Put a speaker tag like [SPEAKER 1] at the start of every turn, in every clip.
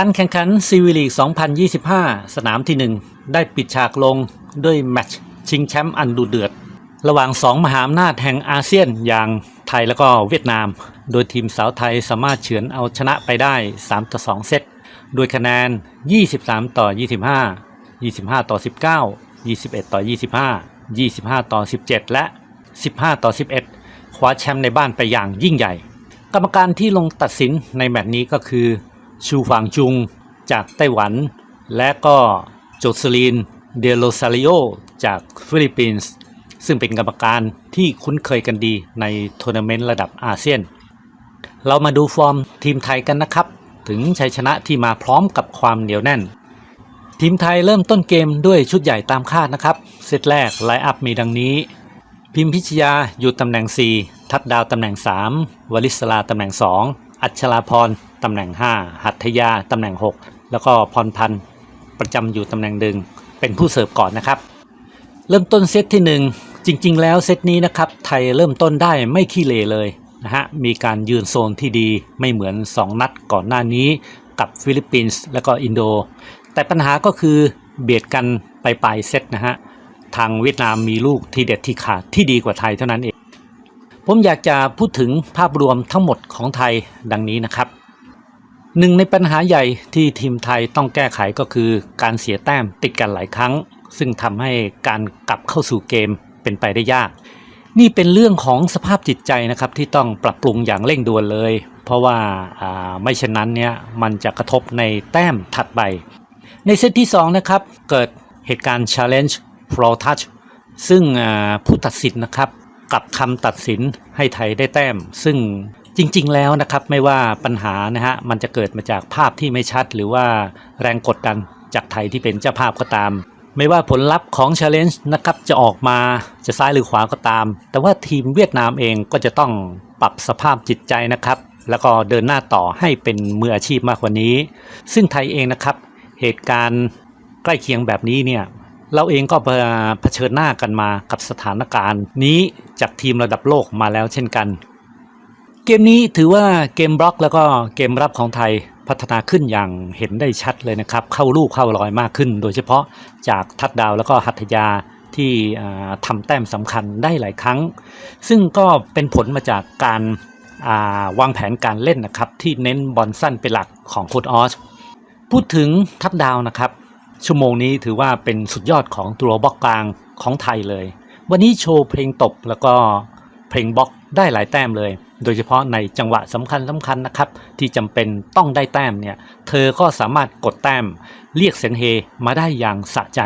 [SPEAKER 1] การแข่งขันซีวิลีก 2025 สนามที่ 1 ได้ปิดฉากลงด้วยแมตช์ชิงแชมป์อันดุเดือด ระหว่าง 2 มหาอำนาจแห่งอาเซียนอย่างไทยแล้วก็เวียดนาม โดยทีมสาวไทยสามารถเฉือนเอาชนะไปได้ 3 ต่อ 2 เซตโดยคะแนน 23 ต่อ 25 25 ต่อ 19 21 ต่อ 25 25 ต่อ 17 และ 15 ต่อ 11 คว้าแชมป์ในบ้านไปอย่างยิ่งใหญ่ กรรมการที่ลงตัดสินในแมตช์นี้ก็คือ ชูฟางจุงจากไต้หวัน และก็โจซลีนเดโลซาริโอจากฟิลิปปินส์ซึ่งเป็นกรรมการที่คุ้นเคยกันดีในทัวร์นาเมนต์ระดับอาเซียน เรามาดูฟอร์มทีมไทยกันนะครับ ถึงชัยชนะที่มาพร้อมกับความเหนียวแน่น ทีมไทยเริ่มต้นเกมด้วยชุดใหญ่ตามคาดนะครับ เซตแรกไลน์อัพมีดังนี้ พิมพิชยาอยู่ตำแหน่ง 4 ทัดดาวตำแหน่ง 3 วลิศลาตำแหน่ง 2 อัชราพร ตำแหน่ง 5 หัตถยาตำแหน่ง 6 แล้วก็พรพันธ์ประจำอยู่ตำแหน่งหนึ่งเป็นผู้เสิร์ฟก่อนนะครับ เริ่มต้นเซตที่ 1 จริง ๆ แล้วเซตนี้นะครับไทยเริ่มต้นได้ไม่ขี้เลเลยนะฮะมีการยืนโซนที่ดีไม่เหมือน 2 นัดก่อนหน้านี้กับฟิลิปปินส์และก็อินโด แต่ปัญหาก็คือเบียดกันไปปลายเซตนะฮะทางเวียดนามมีลูกที่เด็ดที่ขาดที่ดีกว่าไทยเท่านั้นเอง ผมอยากจะพูดถึงภาพรวมทั้งหมดของไทยดังนี้นะครับ หนึ่งในปัญหาใหญ่ที่ทีมไทยต้องแก้ไขก็คือการเสียแต้มติดกันหลายครั้ง ซึ่งทำให้การกลับเข้าสู่เกมเป็นไปได้ยาก นี่เป็นเรื่องของสภาพจิตใจนะครับที่ต้องปรับปรุงอย่างเร่งด่วนเลย เพราะว่าไม่เช่นนั้นเนี่ยมันจะกระทบในแต้มถัดไป ในเซตที่2นะครับเกิดเหตุการณ์ challenge floor touch ซึ่งผู้ตัดสินนะครับกลับคำตัดสินให้ไทยได้แต้ม ซึ่ง จริง ๆ แล้วนะครับไม่ว่าปัญหานะฮะมันจะเกิดมาจากภาพที่ไม่ชัด หรือว่าแรงกดดันจากไทยที่เป็นเจ้าภาพก็ตาม ไม่ว่าผลลัพธ์ของ Challenge นะครับจะออกมาจะซ้ายหรือขวาก็ตาม แต่ว่าทีมเวียดนามเองก็จะต้องปรับสภาพจิตใจนะครับ แล้วก็เดินหน้าต่อให้เป็นมืออาชีพมากกว่านี้ ซึ่งไทยเองนะครับ เหตุการณ์ใกล้เคียงแบบนี้เนี่ยเราเองก็เผชิญหน้ากันมากับสถานการณ์ นี้จากทีมระดับโลกมาแล้วเช่นกัน เกมนี้ถือว่าเกมบล็อกแล้วก็เกมรับของไทยพัฒนาขึ้นอย่างเห็นได้ชัดเลยนะครับ เข้าลูกเข้ารอยมากขึ้น โดยเฉพาะจากทัดดาวแล้วก็หัตถยาที่ทำแต้มสำคัญได้หลายครั้ง ซึ่งก็เป็นผลมาจากการาวางแผนการเล่นนะครับ ที่เน้นบอลสั้นเป็นหลักของโค้ดออสพูดถึงทัดดาวนะครับ ชั่วโมงนี้ถือว่าเป็นสุดยอดของตัวบล็อกกลางของไทยเลย วันนี้โชว์เพลงตบแล้วก็เพลงบล็อกได้หลายแต้มเลย โดยเฉพาะในจังหวะสำคัญสำคัญนะครับ ที่จำเป็นต้องได้แต้มเนี่ยเธอก็สามารถกดแต้ม เรียกเสียงเฮมาได้อย่างสะใจ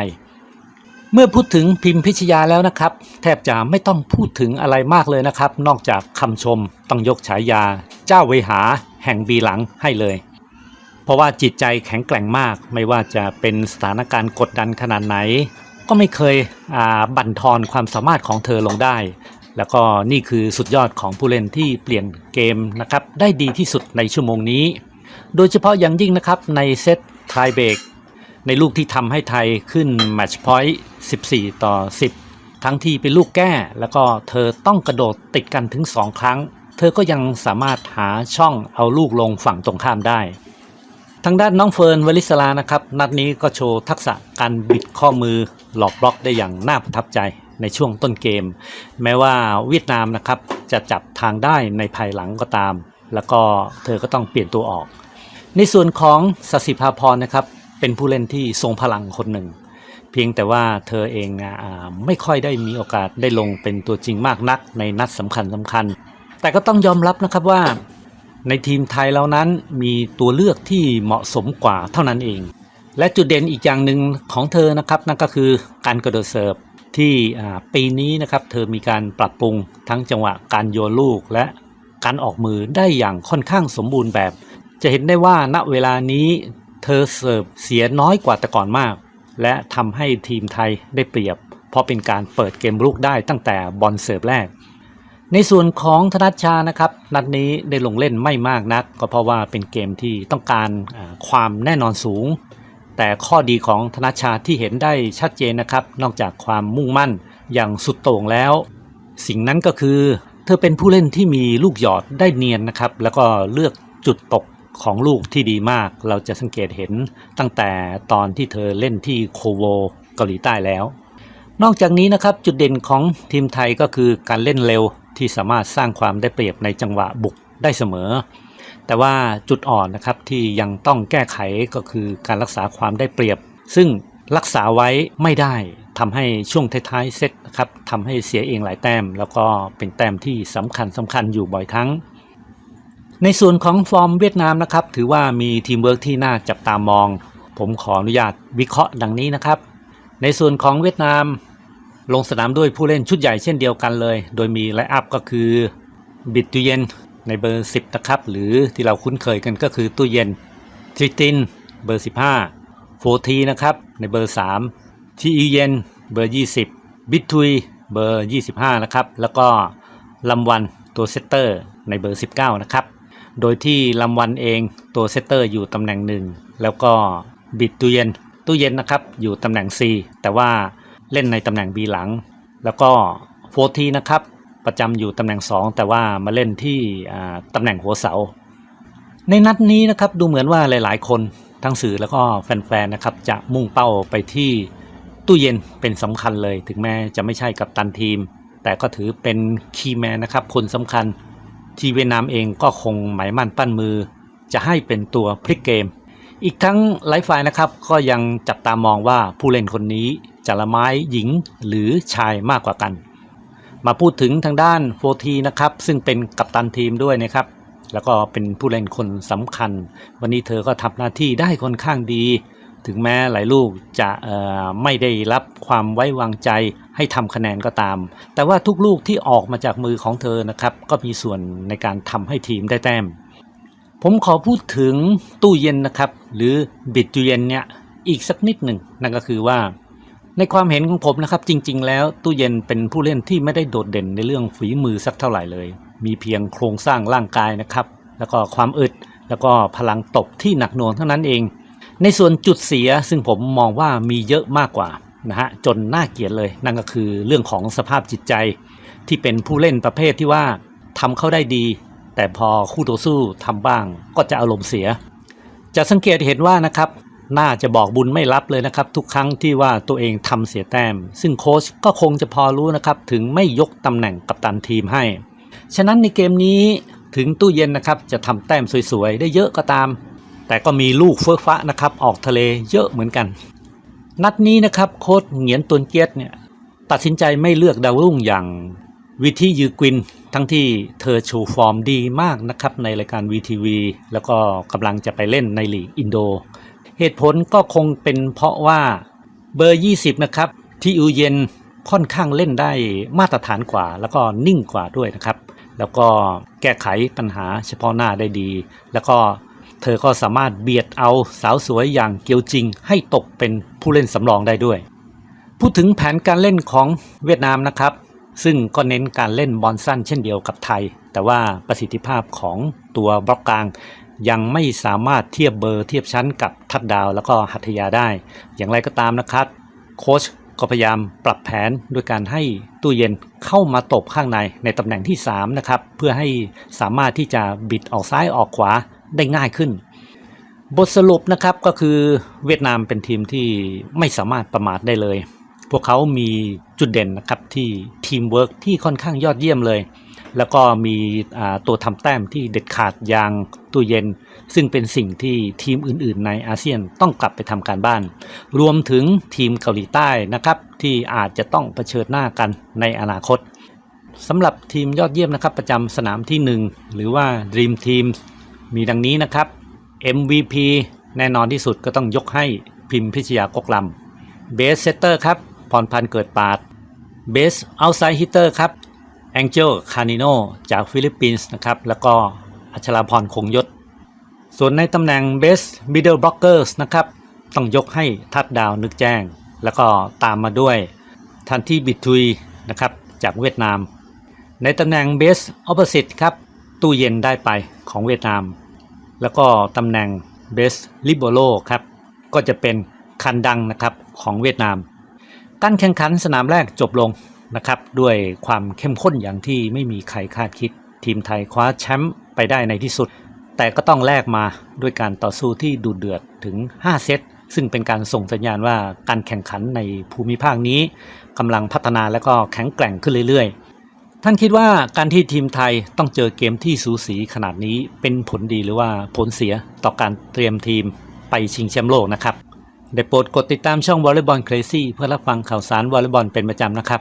[SPEAKER 1] เมื่อพูดถึงพิมพิชยาแล้วนะครับ แทบจะไม่ต้องพูดถึงอะไรมากเลยนะครับ นอกจากคำชมต้องยกฉายา เจ้าเวหาแห่งบีหลังให้เลย เพราะว่าจิตใจแข็งแกร่งมาก ไม่ว่าจะเป็นสถานการณ์กดดันขนาดไหน ก็ไม่เคยบั่นทอนความสามารถของเธอลงได้ แล้วก็นี่คือสุดยอดของผู้เล่นที่เปลี่ยนเกมนะครับได้ดีที่สุดในชั่วโมงนี้ โดยเฉพาะอย่างยิ่งนะครับในเซตไทยเบรกในลูกที่ทำให้ไทยขึ้นแมตช์พอยต์14 ต่อ 10 ทั้งที่เป็นลูกแก้ แล้วก็เธอต้องกระโดดติดกันถึง 2 ครั้ง เธอก็ยังสามารถหาช่องเอาลูกลงฝั่งตรงข้ามได้ ทางด้านน้องเฟิร์นวลิศลานะครับ นัดนี้ก็โชว์ทักษะการบิดข้อมือหลอกบล็อกได้อย่างน่าประทับใจ ในช่วงต้นเกม แม้ว่าเวียดนามนะครับจะจับทางได้ในภายหลังก็ตาม แล้วก็เธอก็ต้องเปลี่ยนตัวออก ในส่วนของสสิภาพรนะครับเป็นผู้เล่นที่ทรงพลังคนหนึ่ง เพียงแต่ว่าเธอเองอไม่ค่อยได้มีโอกาสได้ลงเป็นตัวจริงมากนักในนัดสำคัญสำคัญ แต่ก็ต้องยอมรับนะครับว่าในทีมไทยแล้วนั้นมีตัวเลือกที่เหมาะสมกว่าเท่านั้นเอง และจุดเด่นอีกอย่างหนึ่งของเธอนะครับนั่นก็คือการกระโดดเสิร์ฟ ที่ปีนี้นะครับเธอมีการปรับปรุงทั้งจังหวะการโยนลูกและการออกมือได้อย่างค่อนข้างสมบูรณ์แบบ จะเห็นได้ว่าณเวลานี้เธอเสิร์ฟเสียน้อยกว่าแต่ก่อนมาก และทำให้ทีมไทยได้เปรียบ เพราะเป็นการเปิดเกมลุกได้ตั้งแต่บอลเสิร์ฟแรก ในส่วนของธนัชชานะครับนัดนี้ได้ลงเล่นไม่มากนัก ก็เพราะว่าเป็นเกมที่ต้องการความแน่นอนสูง แต่ข้อดีของธนัชชาที่เห็นได้ชัดเจนนะครับ นอกจากความมุ่งมั่นอย่างสุดโต่งแล้ว สิ่งนั้นก็คือ เธอเป็นผู้เล่นที่มีลูกหยอดได้เนียนนะครับ แล้วก็เลือกจุดตกของลูกที่ดีมาก เราจะสังเกตเห็นตั้งแต่ตอนที่เธอเล่นที่โคโวเกาหลีใต้แล้ว นอกจากนี้นะครับจุดเด่นของทีมไทยก็คือการเล่นเร็วที่สามารถสร้างความได้เปรียบในจังหวะบุกได้เสมอ แต่ว่าจุดอ่อนนะครับที่ยังต้องแก้ไขก็คือการรักษาความได้เปรียบ ซึ่งรักษาไว้ไม่ได้ทำให้ช่วงท้ายๆเซตนะครับทำให้เสียเองหลายแต้ม แล้วก็เป็นแต้มที่สำคัญสำคัญอยู่บ่อยครั้ง ในส่วนของฟอร์มเวียดนามนะครับ ถือว่ามีทีมเวิร์กที่น่าจับตามอง ผมขออนุญาตวิเคราะห์ดังนี้นะครับ ในส่วนของเวียดนาม ลงสนามด้วยผู้เล่นชุดใหญ่เช่นเดียวกันเลย โดยมีไลอัพก็คือบิดตุเยน ในเบอร์ 10 นะครับ หรือที่เราคุ้นเคยกันก็คือตู้เย็นทริตินเบอร์ 15โฟทีนะครับ ในเบอร์ 3 ทีอีเย็นเบอร์ 20 บิททุยเบอร์ 25 นะครับ แล้วก็ลำวันตัวเซตเตอร์ในเบอร์ 19 นะครับ โดยที่ลำวันเองตัวเซตเตอร์อยู่ตำแหน่งหนึ่งแล้วก็บิดตู้เย็นตู้เย็นนะครับอยู่ตำแหน่ง C แต่ว่าเล่นในตำแหน่ง B หลัง แล้วก็โฟทีนะครับ ประจำอยู่ตำแหน่ง 2 แต่ว่ามาเล่นที่อ่าตำแหน่งหัวเสา ในนัดนี้นะครับดูเหมือนว่าหลาย ๆ คนทั้งสื่อแล้วก็แฟน ๆ นะครับ จะมุ่งเป้าไปที่ตู้เย็นเป็นสำคัญเลย ถึงแม้จะไม่ใช่กับตันทีม แต่ก็ถือเป็นคีย์แมนนะครับคนสำคัญที่เวียดนามเองก็คงหมายมั่นปั้นมือ จะให้เป็นตัวพลิกเกม อีกทั้งไลฟ์ไฟนะครับก็ยังจับตามองว่าผู้เล่นคนนี้จะละไม้หญิงหรือชายมากกว่ากัน มาพูดถึงทางด้านโฟทีนะครับซึ่งเป็นกัปตันทีมด้วยนะครับ แล้วก็เป็นผู้เล่นคนสำคัญ วันนี้เธอก็ทำหน้าที่ได้ค่อนข้างดี ถึงแม้หลายลูกจะไม่ได้รับความไว้วางใจให้ทำคะแนนก็ตาม แต่ว่าทุกลูกที่ออกมาจากมือของเธอนะครับ ก็มีส่วนในการทำให้ทีมได้แต้ม ผมขอพูดถึงตู้เย็นนะครับ หรือบิดตู้เย็นเนี่ยอีกสักนิดหนึ่งนั่นก็คือว่า ในความเห็นของผมนะครับ จริง ๆ แล้วตู้เย็นเป็นผู้เล่นที่ไม่ได้โดดเด่นในเรื่องฝีมือสักเท่าไหร่เลย มีเพียงโครงสร้างร่างกายนะครับ แล้วก็ความอึด แล้วก็พลังตบที่หนักหน่วงเท่านั้นเอง ในส่วนจุดเสียซึ่งผมมองว่ามีเยอะมากกว่านะฮะจนน่าเกลียดเลย นั่นก็คือเรื่องของสภาพจิตใจ ที่เป็นผู้เล่นประเภทที่ว่าทำเข้าได้ดี แต่พอคู่ต่อสู้ทำบ้างก็จะอารมณ์เสีย จะสังเกตเห็นว่านะครับ น่าจะบอกบุญไม่รับเลยนะครับ ทุกครั้งที่ว่าตัวเองทำเสียแต้ม ซึ่งโค้ชก็คงจะพอรู้นะครับ ถึงไม่ยกตำแหน่งกัปตันทีมให้ ฉะนั้นในเกมนี้ถึงตู้เย็นนะครับจะทำแต้มสวยๆ ได้เยอะก็ตาม แต่ก็มีลูกเฟื่อฟ้านะครับออกทะเลเยอะเหมือนกัน นัดนี้นะครับโค้ชเหงียนตุนเกียตเนี่ยตัดสินใจไม่เลือกดาวรุ่งอย่างวิธียือกวินทั้งที่เธอโชว์ฟอร์มดีมากนะครับในรายการ VTV แล้วก็กำลังจะไปเล่นในลีกอินโด เหตุผลก็คงเป็นเพราะว่าเบอร์ 20 นะครับ ที่อูเยนค่อนข้างเล่นได้มาตรฐานกว่า แล้วก็นิ่งกว่าด้วยนะครับ แล้วก็แก้ไขปัญหาเฉพาะหน้าได้ดี แล้วก็เธอก็สามารถเบียดเอาสาวสวยอย่างเกียวจริง ให้ตกเป็นผู้เล่นสำรองได้ด้วย พูดถึงแผนการเล่นของเวียดนามนะครับ ซึ่งก็เน้นการเล่นบอลสั้นเช่นเดียวกับไทย แต่ว่าประสิทธิภาพของตัวบล็อกกลาง ยังไม่สามารถเทียบเบอร์เทียบชั้นกับทัดดาวแล้วก็หัตถยาได้ อย่างไรก็ตามนะครับ โค้ชก็พยายามปรับแผนด้วยการให้ตู้เย็นเข้ามาตบข้างในในตำแหน่งที่ 3 นะครับ เพื่อให้สามารถที่จะบิดออกซ้ายออกขวาได้ง่ายขึ้น บทสรุปนะครับก็คือเวียดนามเป็นทีมที่ไม่สามารถประมาทได้เลย พวกเขามีจุดเด่นนะครับที่ทีมเวิร์กที่ค่อนข้างยอดเยี่ยมเลย แล้วก็มีตัวทำแต้มที่เด็ดขาดอย่างตู้เย็น ซึ่งเป็นสิ่งที่ทีมอื่น ๆ ในอาเซียนต้องกลับไปทำการบ้าน รวมถึงทีมเกาหลีใต้นะครับ ที่อาจจะต้องเผชิญหน้ากันในอนาคตสำหรับทีมยอดเยี่ยมนะครับ ประจำสนามที่ 1 หรือว่า Dream Team มีดังนี้นะครับ MVP แน่นอนที่สุดก็ต้องยกให้พิมพิชยากกลำเบสเซตเตอร์ครับพรพันธ์เกิดปาดเบสเอาไซด์ฮิตเตอร์ครับ แองเจลคานิโนจากฟิลิปปินส์นะครับ แล้วก็อัชราพรคงยศ ส่วนในตำแหน่ง Best Middle Blockers นะครับ ต้องยกให้ทัดดาวนึกแจ้ง แล้วก็ตามมาด้วยทันที่บิทุยนะครับจากเวียดนาม ในตำแหน่ง Best Opposite ครับ ตู้เย็นได้ไปของเวียดนาม แล้วก็ตำแหน่ง Best Libero ครับ ก็จะเป็นคันดังนะครับของเวียดนาม การแข่งขันสนามแรกจบลง นะครับ ด้วยความเข้มข้นอย่างที่ไม่มีใครคาดคิด ทีมไทยคว้าแชมป์ไปได้ในที่สุด แต่ก็ต้องแลกมาด้วยการต่อสู้ที่ดุเดือดถึง 5 เซตซึ่งเป็นการส่งสัญญาณว่าการแข่งขันในภูมิภาคนี้กำลังพัฒนาและก็แข็งแกร่งขึ้นเรื่อยๆ ท่านคิดว่าการที่ทีมไทยต้องเจอเกมที่สูสีขนาดนี้เป็นผลดีหรือว่าผลเสียต่อการเตรียมทีมไปชิงแชมป์โลกนะครับได้โปรดกดติดตามช่อง Volleyball Crazy เพื่อรับฟังข่าวสารวอลเลย์บอลเป็นประจำนะครับ